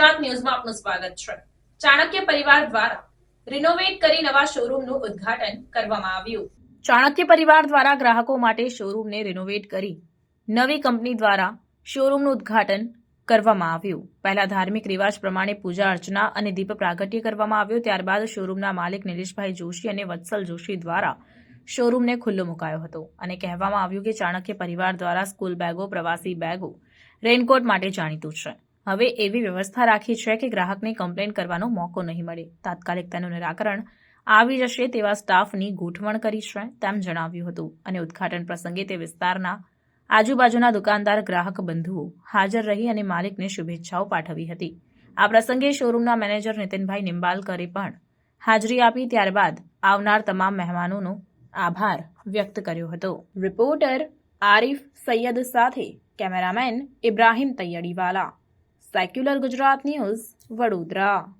ન્યૂઝમાં આપનું સ્વાગત છે. ચાણક્ય પરિવાર દ્વારા રિનોવેટ કરી નવા શોરૂમનું ઉદ્ઘાટન કરવામાં આવ્યું. ચાણક્ય પરિવાર દ્વારા ગ્રાહકો માટે શોરૂમને રિનોવેટ કરી નવી કંપની દ્વારા શોરૂમનું ઉદ્ઘાટન કરવામાં આવ્યું. પહેલા ધાર્મિક રિવાજ પ્રમાણે પૂજા અર્ચના અને દીપ પ્રાગટ્ય કરવામાં આવ્યું. ત્યારબાદ શોરૂમના માલિક નિલેશભાઈ જોશી અને વત્સલ જોશી દ્વારા શોરૂમને ખુલ્લો મુકાયો હતો. અને કહેવામાં આવ્યું કે ચાણક્ય પરિવાર દ્વારા સ્કૂલ બેગો પ્રવાસી બેગો રેનકોટ માટે જાણીતું છે. હવે એવી વ્યવસ્થા રાખી છે કે ગ્રાહકને કમ્પ્લેન કરવાનો મોકો નહીં મળે. તાત્કાલિક તેનું નિરાકરણ આવી જશે તેવા સ્ટાફની ગોઠવણ કરી છે તેમ જણાવ્યું હતું અને ઉદ્ઘાટન પ્રસંગે તે વિસ્તારના આજુબાજુના દુકાનદાર, ગ્રાહક બંધુઓ હાજર રહી અને માલિકને શુભેચ્છાઓ પાઠવી હતી. આ પ્રસંગે શોરૂમના મેનેજર નીતિનભાઈ નિંબાલકરે પણ હાજરી આપી ત્યારબાદ આવનાર તમામ મહેમાનોનો આભાર વ્યક્ત કર્યો હતો. રિપોર્ટર આરિફ સૈયદ સાથે cameraman Ibrahim Taiyadiwala secular Gujarat news Vadodara.